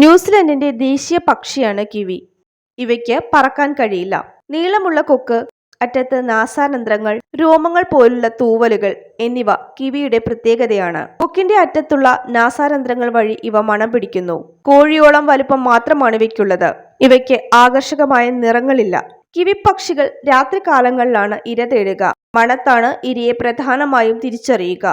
ന്യൂസിലൻഡിന്റെ ദേശീയ പക്ഷിയാണ് കിവി. ഇവയ്ക്ക് പറക്കാൻ കഴിയില്ല. നീളമുള്ള കൊക്ക് അറ്റത്ത് നാസാനന്ത്രങ്ങൾ രോമങ്ങൾ പോലുള്ള തൂവലുകൾ എന്നിവ കിവിയുടെ പ്രത്യേകതയാണ്. കൊക്കിന്റെ അറ്റത്തുള്ള നാസാരന്ധ്രങ്ങൾ വഴി ഇവ മണം പിടിക്കുന്നു. കോഴിയോളം വലുപ്പം മാത്രമാണ് ഇവയ്ക്കുള്ളത്. ഇവയ്ക്ക് ആകർഷകമായ നിറങ്ങളില്ല. കിവി പക്ഷികൾ രാത്രികാലങ്ങളിലാണ് ഇര തേടുക. മണത്താണ് ഇരയെ പ്രധാനമായും തിരിച്ചറിയുക.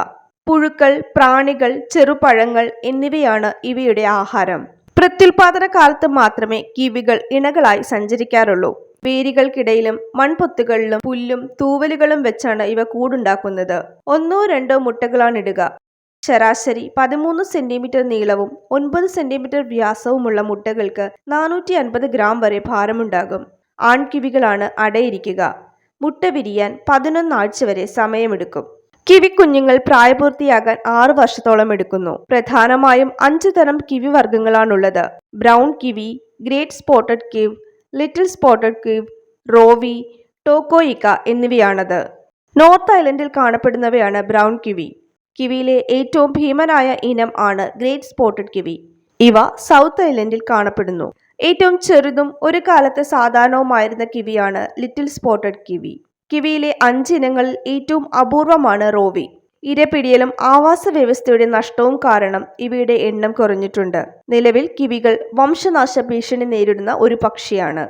പുഴുക്കൾ പ്രാണികൾ ചെറുപഴങ്ങൾ എന്നിവയാണ് ഇവയുടെ ആഹാരം. പ്രത്യുൽപാദന കാലത്ത് മാത്രമേ കിവികൾ ഇണകളായി സഞ്ചരിക്കാറുള്ളൂ. വേരുകൾക്കിടയിലും മൺപൊത്തുകളിലും പുല്ലും തൂവലുകളും വെച്ചാണ് ഇവ കൂടുണ്ടാക്കുന്നത്. ഒന്നോ രണ്ടോ മുട്ടകളാണ് ഇടുക. ശരാശരി പതിമൂന്ന് സെന്റിമീറ്റർ നീളവും ഒൻപത് സെന്റിമീറ്റർ വ്യാസവുമുള്ള മുട്ടകൾക്ക് നാനൂറ്റി അൻപത് ഗ്രാം വരെ ഭാരമുണ്ടാകും. ആൺകിവികളാണ് അടയിരിക്കുക. മുട്ട വിരിയാൻ പതിനൊന്നാഴ്ച വരെ സമയമെടുക്കും. കിവിക്കുഞ്ഞുങ്ങൾ പ്രായപൂർത്തിയാകാൻ ആറു വർഷത്തോളം എടുക്കുന്നു. പ്രധാനമായും അഞ്ച് തരം kiwi വർഗങ്ങളാണുള്ളത്. Brown kiwi great spotted kiwi little spotted kiwi rowi tokoeka എന്നിവയാണത്. North ഐലൻഡിൽ കാണപ്പെടുന്നവയാണ് ബ്രൗൺ കിവി. കിവിയിലെ ഏറ്റവും ഭീമനായ ഇനം ആണ് ഗ്രേറ്റ് സ്പോട്ടഡ് കിവി. ഇവ സൗത്ത് ഐലൻഡിൽ കാണപ്പെടുന്നു. ഏറ്റവും ചെറുതും ഒരു കാലത്ത് സാധാരണവുമായിരുന്ന കിവിയാണ് ലിറ്റിൽ സ്പോട്ടഡ് കിവി. കിവിയിലെ അഞ്ച് ഇനങ്ങളിൽ ഏറ്റവും അപൂർവമാണ് റോവി ഇരപിടിയലും ആവാസ വ്യവസ്ഥയുടെ നഷ്ടവും കാരണം ഇവയുടെ എണ്ണം കുറഞ്ഞിട്ടുണ്ട്. നിലവിൽ കിവികൾ വംശനാശ ഭീഷണി നേരിടുന്ന ഒരു പക്ഷിയാണ്.